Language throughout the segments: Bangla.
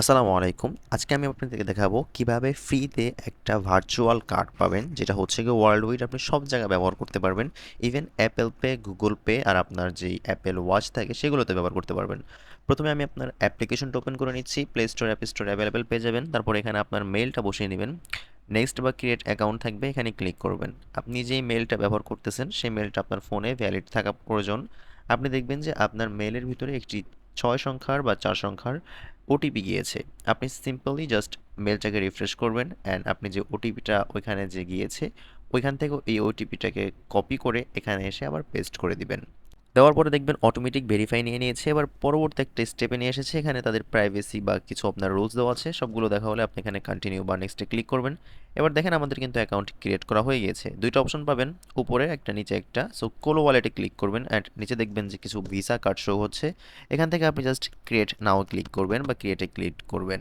আসসালামু আলাইকুম। আজকে আমি আপনাদেরকে দেখাবো কীভাবে ফ্রিতে একটা ভার্চুয়াল কার্ড পাবেন, যেটা হচ্ছে গিয়ে ওয়ার্ল্ড ওয়াইড আপনি সব জায়গায় ব্যবহার করতে পারবেন। Even Apple Pay Google Pay আর আপনার যেই অ্যাপেল ওয়াচ থাকে, সেগুলোতে ব্যবহার করতে পারবেন। প্রথমে আমি আপনার অ্যাপ্লিকেশনটা ওপেন করে নিচ্ছি play store app store available পেয়ে যাবেন। তারপর এখানে আপনার মেলটা বসিয়ে নেবেন নেক্সট বা ক্রিয়েট অ্যাকাউন্ট থাকবে, এখানে ক্লিক করবেন। আপনি যেই মেলটা ব্যবহার করতেছেন, সেই মেলটা আপনার ফোনে ভ্যালিড থাকা প্রয়োজন। আপনি দেখবেন যে আপনার মেলের ভিতরে একটি ছয় সংখ্যার বা চার সংখ্যার ওটিপি গিয়েছে। আপনি সিম্পলি জাস্ট মেলটাকে রিফ্রেশ করবেন অ্যান্ড আপনি যে ওটিপিটা ওইখানে যে গিয়েছে, ওইখান থেকে এই ওটিপিটাকে কপি করে এখানে এসে আবার পেস্ট করে দিবেন। দেওয়ার পরে দেখবেন অটোমেটিক ভেরিফাই নিয়ে নিয়েছে। এবার পরবর্তী একটা স্টেপে নিয়ে এসেছে। এখানে তাদের প্রাইভেসি বা কিছু আপনার রুলস দেওয়া আছে। সবগুলো দেখা হলে আপনি এখানে কন্টিনিউ বা নেক্সটে ক্লিক করবেন। এবার দেখেন আমাদের কিন্তু অ্যাকাউন্ট ক্রিয়েট করা হয়ে গিয়েছে। দুইটা অপশন পাবেন। উপরে একটা, নিচে একটা। সো কোলো ওয়ালেটে ক্লিক করবেন অ্যান্ড নিচে দেখবেন যে কিছু ভিসা কার্ড শো হচ্ছে। এখান থেকে আপনি জাস্ট ক্রিয়েট নাও ক্লিক করবেন বা ক্রিয়েটে ক্লিক করবেন।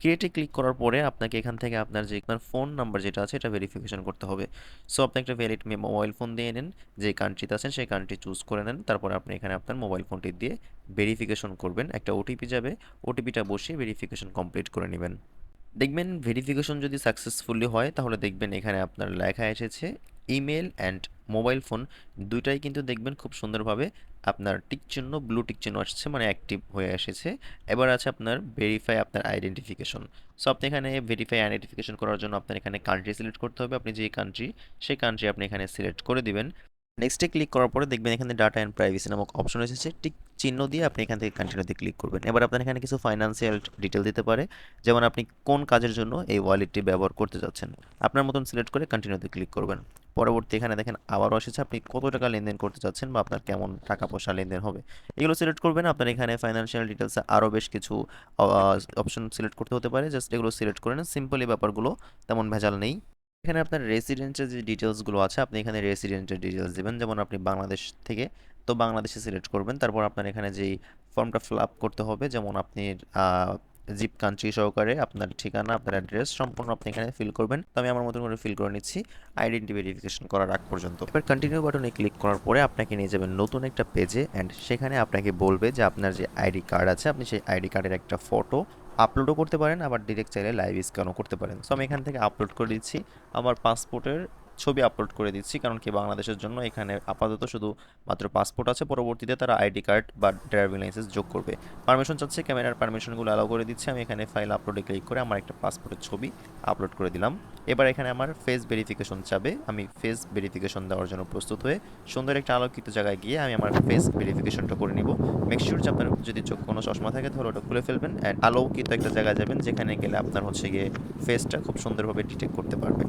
ক্রিয়েটে ক্লিক করার পরে আপনাকে এখান থেকে আপনার যে আপনার ফোন নাম্বার যেটা আছে, এটা ভেরিফিকেশন করতে হবে। সো আপনি একটা ভ্যালিড মোবাইল ফোন দিয়ে নেন, যে কান্ট্রিতে আছেন, সেই কান্ট্রি চুজ করে নেন, তারপরে আপনি এখানে আপনার মোবাইল ফোনটি দিয়ে ভেরিফিকেশন করবেন। একটা ওটিপি যাবে ওটিপিটা বসিয়ে ভেরিফিকেশন কমপ্লিট করে নেবেন। দেখবেন ভেরিফিকেশন যদি সাকসেসফুলি হয়, তাহলে দেখবেন এখানে আপনার লেখা এসেছে ইমেল অ্যান্ড মোবাইল ফোন দুইটাই কিন্তু দেখবেন খুব সুন্দরভাবে আপনার টিক চিহ্ন ব্লু টিক চিহ্ন আসছে মানে অ্যাক্টিভ হয়ে এসেছে। এবার আছে আপনার ভেরিফাই আপনার আইডেন্টিফিকেশন সো আপনি এখানে ভেরিফাই আইডেন্টিফিকেশন করার জন্য আপনার এখানে কান্ট্রি সিলেক্ট করতে হবে। আপনি যে কান্ট্রি সেই কান্ট্রি আপনি এখানে সিলেক্ট করে দিবেন। নেক্সটে ক্লিক করার পরে দেখবেন এখানে ডাটা অ্যান্ড প্রাইভেসি নামক অপশন এসেছে টিক চিহ্ন দিয়ে আপনি এখান থেকে কন্টিনিউতে ক্লিক করবেন। এবার আপনার এখানে কিছু ফাইন্যান্সিয়াল ডিটেল দিতে পারে, যেমন আপনি কোন কাজের জন্য এই ওয়ালেটটি ব্যবহার করতে যাচ্ছেন। আপনার মতন সিলেক্ট করে কন্টিনিউতে ক্লিক করবেন। পরবর্তী এখানে দেখেন আবারও এসেছে, আপনি কত টাকা লেনদেন করতে চাচ্ছেন বা আপনার কেমন টাকা পয়সা লেনদেন হবে। এগুলো সিলেক্ট করবেন, আপনার এখানে ফাইন্যান্সিয়াল ডিটেলসে আরও বেশ কিছু অপশন সিলেক্ট করতে হতে পারে। জাস্ট এগুলো সিলেক্ট করে নেন সিম্পলি ব্যাপারগুলো তেমন ভেজাল নেই। এখানে আপনার রেসিডেন্টের যে ডিটেলসগুলো আছে, আপনি এখানে রেসিডেন্টের ডিটেলস দেবেন। যেমন আপনি বাংলাদেশ থেকে, তো বাংলাদেশে সিলেক্ট করবেন। তারপর আপনার এখানে যেই ফর্মটা ফিল আপ করতে হবে, যেমন আপনি জিপ কান্ট্রি সহকারে আপনার ঠিকানা, আপনার অ্যাড্রেস সম্পূর্ণ আপনি এখানে ফিল করবেন। তো আমি আমার মতন করে ফিল করে নিচ্ছি আইডেন্টি ভেরিফিকেশন করার আগ পর্যন্ত। এবার কন্টিনিউ বাটনে ক্লিক করার পরে আপনাকে নিয়ে যাবেন নতুন একটা পেজে অ্যান্ড সেখানে আপনাকে বলবে যে আপনার যে আইডি কার্ড আছে, আপনি সেই আইডি কার্ডের একটা ফটো আপলোডও করতে পারেন, আবার ডিরেক্ট চাইলে লাইভ স্ক্যানও করতে পারেন। সো আমি এখান থেকে আপলোড করে দিচ্ছি। আমার পাসপোর্টের ছবি আপলোড করে দিচ্ছি, কারণ কি বাংলাদেশের জন্য এখানে আপাতত শুধু মাত্র পাসপোর্ট আছে। পরবর্তীতে তারা আইডি কার্ড বা ড্রাইভিং লাইসেন্স যোগ করবে। পারমিশন চাচ্ছে ক্যামেরার পারমিশনগুলো অ্যালাউ করে দিচ্ছি। আমি এখানে ফাইল আপলোডে ক্লিক করে আমার একটা পাসপোর্টের ছবি আপলোড করে দিলাম। এবার এখানে আমার ফেস ভেরিফিকেশন চাবে। আমি ফেস ভেরিফিকেশন দেওয়ার জন্য প্রস্তুত হয়ে সুন্দর একটা আলোকিত জায়গায় গিয়ে আমি আমার ফেস ভেরিফিকেশনটা করে নিব। মেক শিওর যে আপনার যদি চোখ কোনো চশমা থাকে, তাহলে ওটা খুলে ফেলবেন অ্যান্ড আলোকিত একটা জায়গায় যাবেন, যেখানে গেলে আপনার হচ্ছে গিয়ে ফেসটা খুব সুন্দরভাবে ডিটেক্ট করতে পারবে।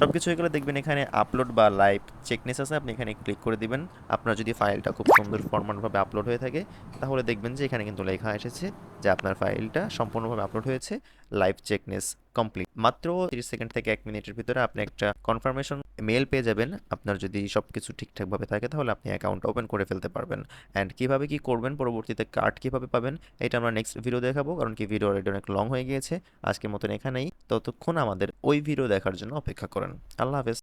সব কিছু হয়ে গেলে দেখবেন এখানে আপলোড বা লাইভ চেকনেস আছে, আপনি এখানে ক্লিক করে দিবেন। আপনার যদি ফাইলটা খুব সুন্দর ফরম্যাটভাবে আপলোড হয়ে থাকে, তাহলে দেখবেন যে এখানে কিন্তু লেখা এসেছে যে আপনার ফাইলটা সম্পূর্ণভাবে আপলোড হয়েছে। লাইভ চেকনেস কমপ্লিট মাত্র তিরিশ সেকেন্ড থেকে এক মিনিটের ভিতরে আপনি একটা কনফার্মেশন মেল পেয়ে যাবেন। আপনার যদি সব কিছু ঠিকঠাকভাবে থাকে, তাহলে আপনি অ্যাকাউন্ট ওপেন করে ফেলতে পারবেন। অ্যান্ড কীভাবে কী করবেন, পরবর্তীতে কার্ড কীভাবে পাবেন, এটা আমরা নেক্সট ভিডিও দেখাবো, কারণ কি ভিডিও অলরেডি অনেক লং হয়ে গিয়েছে। আজকের মতন এখানেই। ততক্ষণ আমাদের ওই ভিডিও দেখার জন্য অপেক্ষা করেন। আল্লাহ হাফেজ।